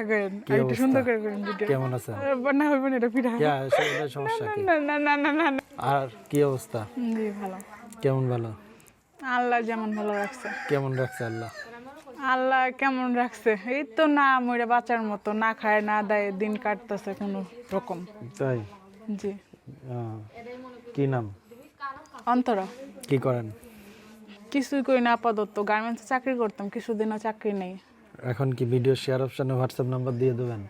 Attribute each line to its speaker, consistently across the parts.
Speaker 1: একটু সুন্দর করে করেন ভিডিও
Speaker 2: কেমন আছেন?
Speaker 1: না হইব না এটা পিঠা
Speaker 2: সেটা সমস্যা কি?
Speaker 1: না না না না না
Speaker 2: আর কি অবস্থা?
Speaker 1: জি ভালো।
Speaker 2: কেমন ভালো?
Speaker 1: আল্লাহ যেমন ভালো রাখছে।
Speaker 2: কেমন রাখছে আল্লাহ?
Speaker 1: আল্লাহ কেমন রাখছে? এই তো না মরে বাচ্চার মতো না খায় না দেয় দিন কাটতেছে কোনো রকম।
Speaker 2: তাই?
Speaker 1: জি।
Speaker 2: কি নাম?
Speaker 1: অন্তরা।
Speaker 2: কি করেন?
Speaker 1: কিছুই করি না আপাতত। গার্মেন্টসে চাকরি করতাম কিছুদিনও চাকরি নেই।
Speaker 2: এখন কি ভিডিও শেয়ার অপশনে হোয়াটসঅ্যাপ নাম্বার দিয়ে দেবেন?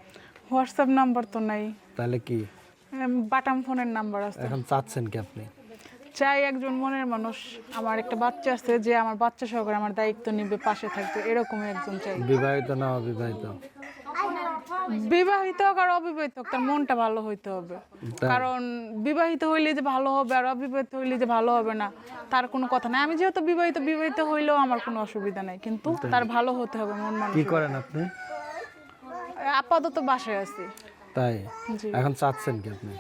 Speaker 1: হোয়াটসঅ্যাপ নাম্বার তো নাই।
Speaker 2: তাহলে কি?
Speaker 1: বাটাম ফোনের নাম্বার আছে।
Speaker 2: এখন চাচ্ছেন কি আপনি?
Speaker 1: চাই একজন মনের মানুষ। আমার একটা বাচ্চা আছে যে আমার বাচ্চা সহকারে আমার দায়িত্ব নিবে পাশে থাকবে এরকম একজন চাই।
Speaker 2: বিবাহিত না অবিবাহিত?
Speaker 1: বিবাহিত হোক আর অবিবাহিত হোক তার মনটা ভালো হইতে হবে। কারণ বিবাহিত হইলে যে ভালো হবে আর অবিবাহিত হইলে যে ভালো হবে না তার কোনো কথা নাই। আমি যেহেতু বিবাহিত বিবাহিত হইলেও আমার কোনো অসুবিধা নাই কিন্তু তার ভালো হতে হবে মন মানুষ
Speaker 2: কি করেন আপনি?
Speaker 1: আপাতত বাসায় আছি।
Speaker 2: তাই? এখন চাচ্ছেন কি আপনি?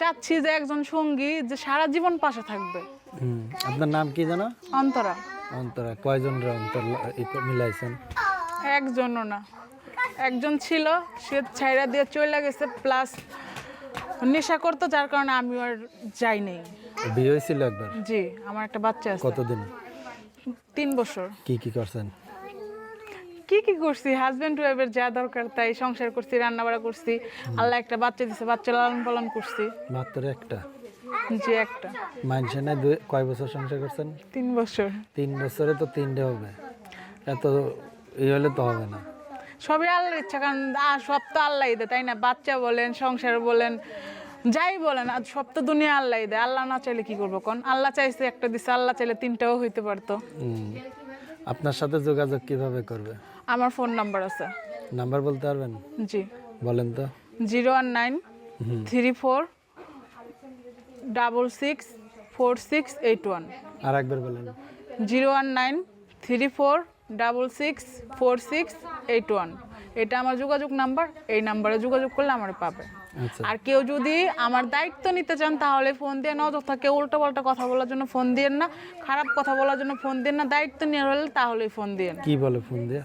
Speaker 1: চাচ্ছি যে একজন সঙ্গী যে সারা জীবন পাশে থাকবে।
Speaker 2: আপনার নাম কি জানো
Speaker 1: অন্তরা।
Speaker 2: অন্তরা। কয়জন রে অন্তর মিলাইছেন?
Speaker 1: একজনও না। একজন ছিল সে ছাইরা দিয়ে চলে গেছে প্লাস নেশা করতো যার কারণে আমি আর যাই নেই।
Speaker 2: বিয়ে হয়েছিল একবার?
Speaker 1: জি আমার একটা বাচ্চা আছে।
Speaker 2: কতদিন?
Speaker 1: তিন বছর।
Speaker 2: কি কি করছেন?
Speaker 1: কি কি করছি? হাজবেন্ড ওয়াইফের যা দরকার তাই সংসার করছি রান্না বাড়া করছি আল্লাহ একটা বাচ্চা দিছে বাচ্চা লালন পালন করছি।
Speaker 2: মাত্র একটা?
Speaker 1: জি একটা।
Speaker 2: মানুষের না কয় বছর সংসার করছেন?
Speaker 1: তিন বছর।
Speaker 2: তিন বছরে তো তিনটে হবে। এত এই হলে তো হবে না।
Speaker 1: সবই আল্লাহর ইচ্ছা কারণ সব তো আল্লাহ দেয় তাই না? বাচ্চা বলেন সংসার বলেন যাই বলেন আর সব তো দুনিয়া আল্লাহ দেয়। আল্লাহ না চাইলে কি করব কোন? আল্লাহ চাইছে একটা দিছে আল্লাহ চাইলে তিনটাও হইতে পারতো।
Speaker 2: আপনার সাথে যোগাযোগ কীভাবে করবে?
Speaker 1: আমার ফোন নাম্বার আছে।
Speaker 2: নাম্বার বলতে পারবেন?
Speaker 1: জি।
Speaker 2: বলেন তো।
Speaker 1: Zero one nine three four double six four six eight one.
Speaker 2: আর একবার বলেন।
Speaker 1: Zero one nine three four double six four six eight one. এটা আমার যোগাযোগ নাম্বার এই নাম্বারে যোগাযোগ করলে আমার পাবে।
Speaker 2: আচ্ছা।
Speaker 1: আর কেউ যদি আমার দায়িত্ব নিতে চান তাহলে ফোন দিয়ে অযথা কেউ উল্টো পাল্টা কথা বলার জন্য ফোন দিয়েন না খারাপ কথা বলার জন্য ফোন দিয়েন না দায়িত্ব নিয়ে হলে তাহলেই ফোন দিয়েন।
Speaker 2: কি বলে ফোন দিয়ে?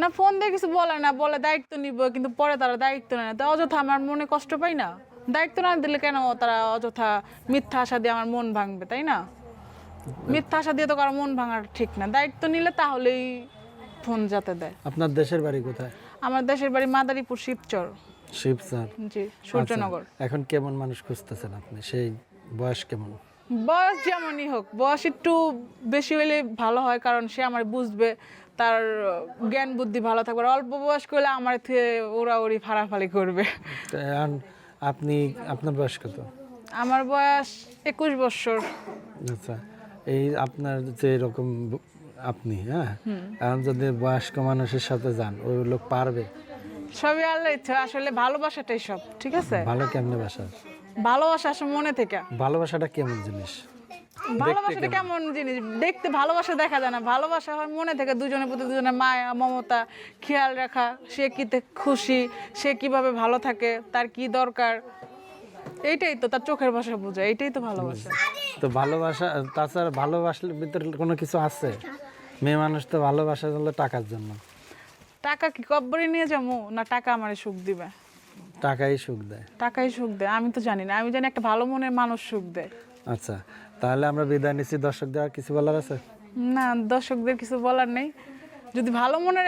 Speaker 1: না ফোন দিয়ে কিছু বলে না বলে দায়িত্ব নিব কিন্তু পরে তারা দায়িত্ব নেয় না। তো অযথা আমার মনে কষ্ট পাই না। দায়িত্ব না দিলে কেন তারা অযথা মিথ্যা আশা দিয়ে আমার মন ভাঙবে তাই না? মিথ্যা আশা দিয়ে তো কারও মন ভাঙার ঠিক না। দায়িত্ব নিলে তাহলেই ফোন যাতে দেয়।
Speaker 2: আপনার দেশের বাড়ি কোথায়?
Speaker 1: আমার দেশের বাড়ি মাদারীপুর শিবচর।
Speaker 2: শিবসার
Speaker 1: জি সূর্যনগর।
Speaker 2: এখন কেমন মানুষ খুঁজতেছেন আপনি? সেই বয়স কেমন?
Speaker 1: বয়স যেমনই হোক বয়স একটু বেশি হলে ভালো হয় কারণ সে আমার বুঝবে তার জ্ঞান বুদ্ধি ভালো থাকবে। আর অল্প বয়স করলে আমার থেকে ওরা ওরি ফাড়াফাড়ি করবে।
Speaker 2: আপনি আপনার বয়স কত?
Speaker 1: আমার বয়স একুশ বছর।
Speaker 2: আচ্ছা। এই আপনার যে এরকম আপনি হ্যাঁ? এখন যদি বয়স্ক মানুষের সাথে যান ওই লোক পারবে?
Speaker 1: সবই আল্লাহ ইচ্ছা আসলে ভালোবাসাটাই সব ঠিক আছে?
Speaker 2: ভালো কেমনে বাসা?
Speaker 1: ভালোবাসা আসলে মনে থেকে।
Speaker 2: ভালোবাসাটা কেমন জিনিস?
Speaker 1: ভালোবাসাটা কেমন? জিনিস? দেখতে ভালোবাসা দেখা যায় না। ভালোবাসা হয় মনে থেকে দুজনের প্রতি দুজনের মায়া মমতা খেয়াল রাখা সে কিতে খুশি সে কীভাবে ভালো থাকে তার কি দরকার? এইটাই তো তার চোখের ভাষা বোঝা এইটাই তো ভালোবাসা।
Speaker 2: তো ভালোবাসা তাছাড়া ভালোবাসার ভিতরে কোনো কিছু আছে? মেয়ে মানুষ তো ভালোবাসা হলো টাকার জন্য।
Speaker 1: টাকা কি কব্বরে নিয়ে যাব? না টাকা আমারে সুখ দিবে?
Speaker 2: টাকাই সুখ দেয়।
Speaker 1: টাকাই সুখ দেয় আমি তো জানি না। আমি জানি একটা ভালো মনের মানুষ সুখ দেয়।
Speaker 2: আচ্ছা তাহলে আমরা বিদায় নিচ্ছি। দর্শকদের আর কিছু বলার আছে?
Speaker 1: না দর্শকদের কিছু বলার নেই। যদি ভালো মনের